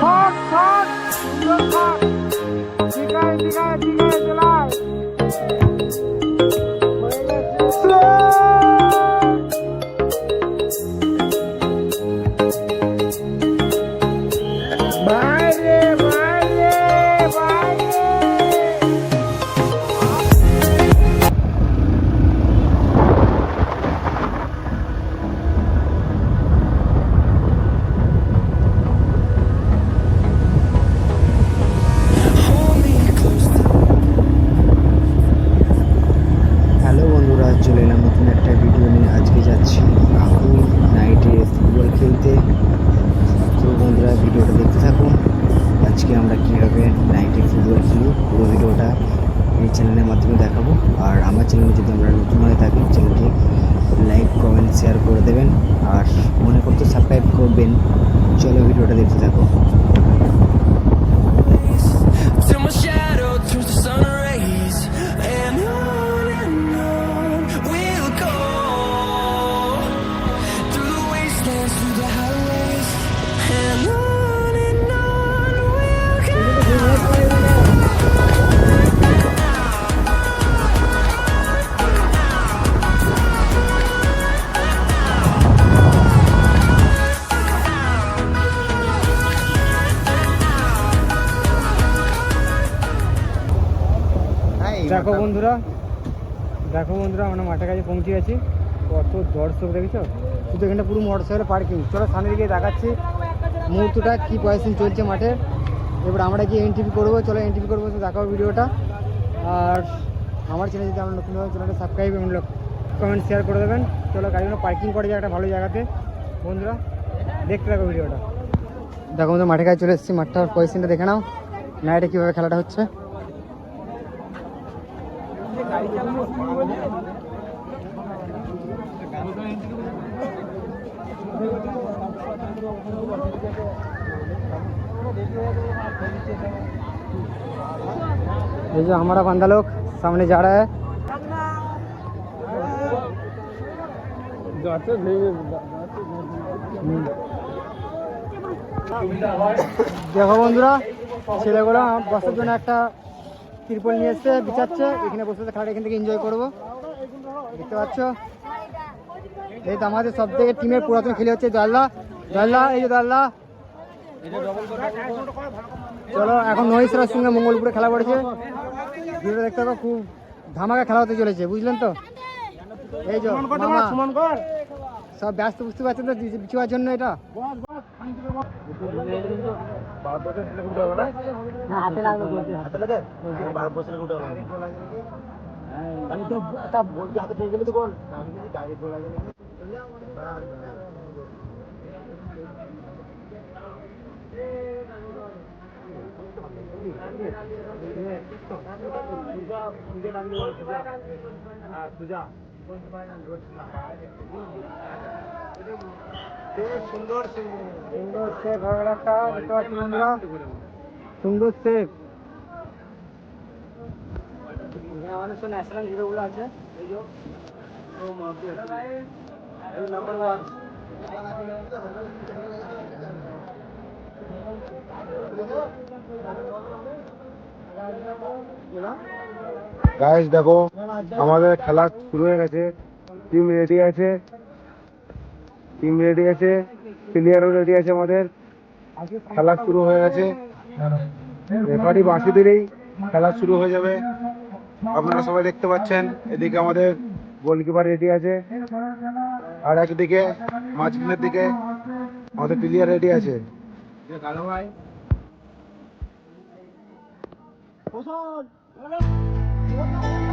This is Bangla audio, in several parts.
থাক থাক সুন্দর থাক ঠিক আছে ঠিক এই চ্যানেলের মাধ্যমে দেখাবো। আর আমার চ্যানেলে যদি আমরা নতুন হয়ে থাকি চ্যানেলটি লাইক কমেন্ট শেয়ার করে দেবেন। আর মনে করতে সাবস্ক্রাইব করবেন। চলো ভিডিওটা দেখতে থাকো। দেখো বন্ধুরা দেখো বন্ধুরা আমরা মাঠের কাছে পৌঁছে গেছি। কত দর্শক দেখেছ? শুধু এখানটা পুরো মোটরসাইকেল পার্কিং চলো সামনে দিকে দেখাচ্ছি মুহূর্তটা কী পয়সা চলছে মাঠে। এবার আমরা গিয়ে এনটিভি করব। চলো এনটিভি করব তো দেখাবো ভিডিওটা। আর আমার চ্যানেল যদি আমরা নতুন হয় চ্যানেলটা সাবস্ক্রাইব এবং কমেন্ট শেয়ার করে দেবেন। চলো গাড়িগুলো পার্কিং করে যায় একটা ভালো জায়গাতে। বন্ধুরা দেখতে থাকো ভিডিওটা। দেখো বন্ধু মাঠে কাছে চলে এসেছি। মাঠটার পজিশনটা দেখে নাও। নাইটে কীভাবে খেলাটা হচ্ছে। ये जो हमारा बंदा लोग सामने जा रहा है হুম। দেখো বন্ধুরা ছেলেগুলো আমার বসার জন্য একটা তিরপল নিয়ে এসছে বিছাচ্ছে এখানে বসে খেলাটা এখান থেকে এনজয় করব। দেখতে পাচ্ছ? এই তো আমাদের সব থেকে টিমের পুরাতন খেলে হচ্ছে দয়াল্লা দয়াল্লা এই যে দয়াল্লা চলো, এখন নহিসরার সঙ্গে মঙ্গলপুরে খেলা পড়েছে। ভিডিও দেখতে পাবো, খুব ধামাকা খেলা হতে চলেছে, বুঝলেন তো? এই যে সব ব্যস্ত বুঝতে পারছেন তো? বিছুয়ার জন্য এটা? হাতে লাগবে সুন্দর সেভ হয়ে গেল একটা দেখতে পাচ্ছি বন্ধুরা সুন্দর সেভ এখানে আমাদের তো ন্যাশনাল হিরোগুলো আছে এই যে নাম্বার ওয়ান গাইস দেখো, আমাদের খেলা শুরু হয়ে গেছে। টিম রেডি আছে। টিম রেডি আছে। প্লেয়ারও রেডি আছে আমাদের। খেলা শুরু হয়ে গেছে। রেফারি বাঁশি দিলেই খেলা শুরু হয়ে যাবে। আপনারা সবাই দেখতে পাচ্ছেন, এদিকে আমাদের গোলকিপার রেডি আছে। আর একদিকে, মাঝখানের দিকে আমাদের প্লেয়ার রেডি আছে। 我操！来来，我操！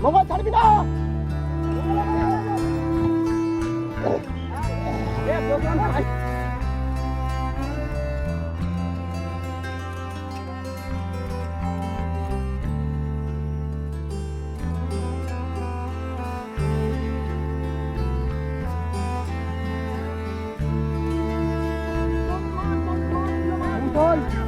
থাক ঠিক আছে ঠিক আছে ঠিক আছে চলাই চলাই চলাই চলাই চলাই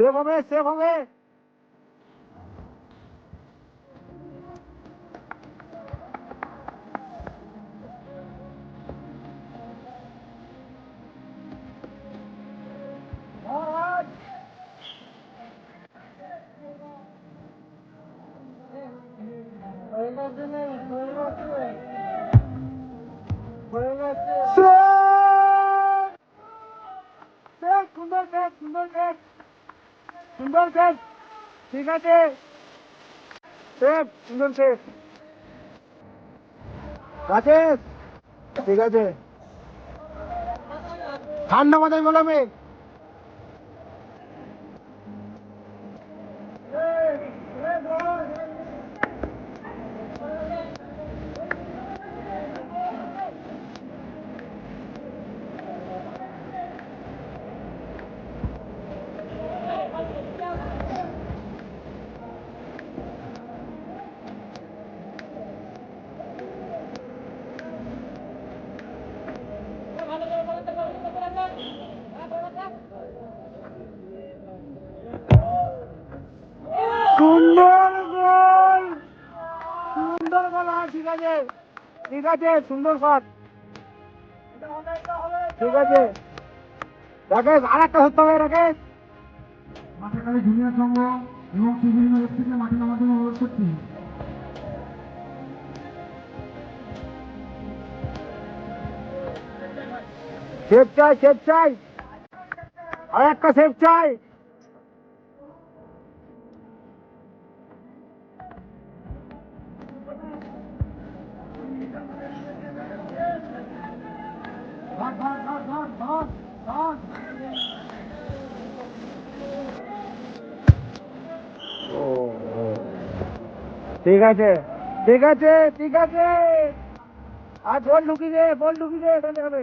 সেভ হবে সেভ হবে সেভ হবে সুন্দর সেট ঠিক আছে। সুন্দর সেট রাকেশ ঠিক আছে। ঠান্ডা মাথায় বলামে সুন্দর গোল হ্যাঁ ঠিক আছে। ঠিক আছে সুন্দর শট ঠিক আছে। রাকেশ আর একটা ধরতে হবে রাকেশ। মাঠেকালী জুনিয়র সংঘ এবং বিভিন্ন ব্যক্তিকে মাঠে নামার জন্য অনুরোধ করছি। সেফ চাই সেফ চাই। আর একটা সেফ চাই। ঠিক আছে ঠিক আছে ঠিক আছে আর বল ঢুকি দে বল ঢুকি দে এখানে হবে